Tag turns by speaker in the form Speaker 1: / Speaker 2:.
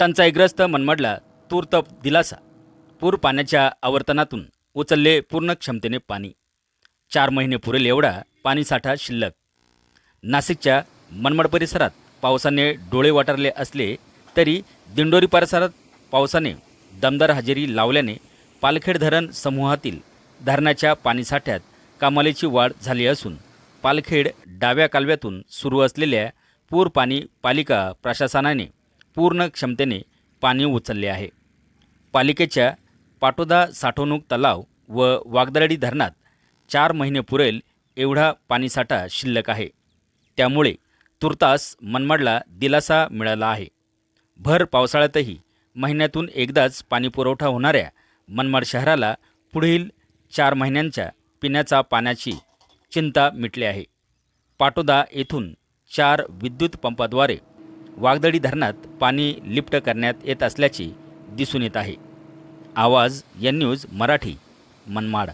Speaker 1: टंचाईग्रस्त मनमाडला तूर्त दिलासा. पूर पाण्याच्या आवर्तनातून उचलले पूर्ण क्षमतेने पाणी. चार महिने पुरेल एवढा पाणीसाठा शिल्लक. नाशिकच्या मनमाड परिसरात पावसाने डोळे वाटारले असले तरी दिंडोरी परिसरात पावसाने दमदार हजेरी लावल्याने पालखेड धरण समूहातील धरणाच्या पाणीसाठ्यात कमालीची वाढ झाली असून पालखेड डाव्या कालव्यातून सुरू असलेल्या पूर पाणी पालिका प्रशासनाने पूर्ण क्षमतेने पाणी उचलले आहे. पालिकेच्या पाटोदा साठवणूक तलाव व वागदरडी धरणात चार महिने पुरेल एवढा पाणीसाठा शिल्लक आहे. त्यामुळे तुर्तास मनमाडला दिलासा मिळाला आहे. भर पावसाळ्यातही महिन्यातून एकदाच पाणीपुरवठा होणाऱ्या मनमाड शहराला पुढील चार महिन्यांच्या पिण्याचा पाण्याची चिंता मिटली आहे. पाटोदा येथून चार विद्युत पंपाद्वारे वागदळी धरणात पाणी लिप्त करण्यात येत असल्याचे दिसून येत आहे. आवाज या न्यूज मराठी मनमाड.